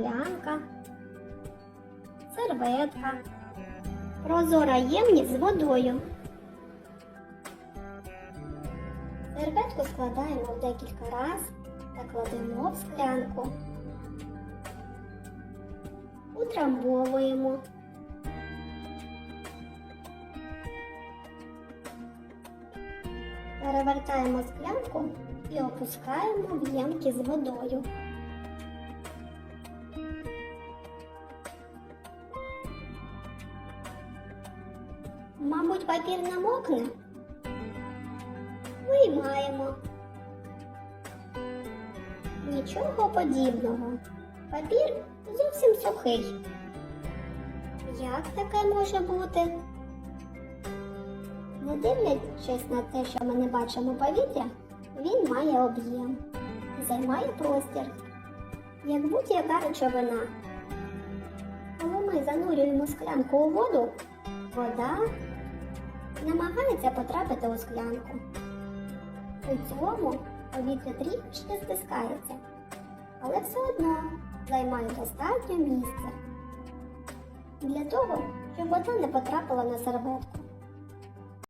склянка, серветка, прозора ємність з водою. Серветку складаємо в декілька раз та кладемо в склянку. Утрамбовуємо. Перевертаємо склянку і опускаємо в ємки з водою. Мабуть, папір намокне. Виймаємо. Нічого подібного. Папір зовсім сухий. Як таке може бути? Не дивлячись на те, що ми не бачимо повітря, він має об'єм займає простір, як будь-яка речовина. Коли ми занурюємо склянку у воду, вода намагається потрапити у склянку. При цьому повітря трішки стискається, але все одно займає достатньо місця для того, щоб вода не потрапила на серветку.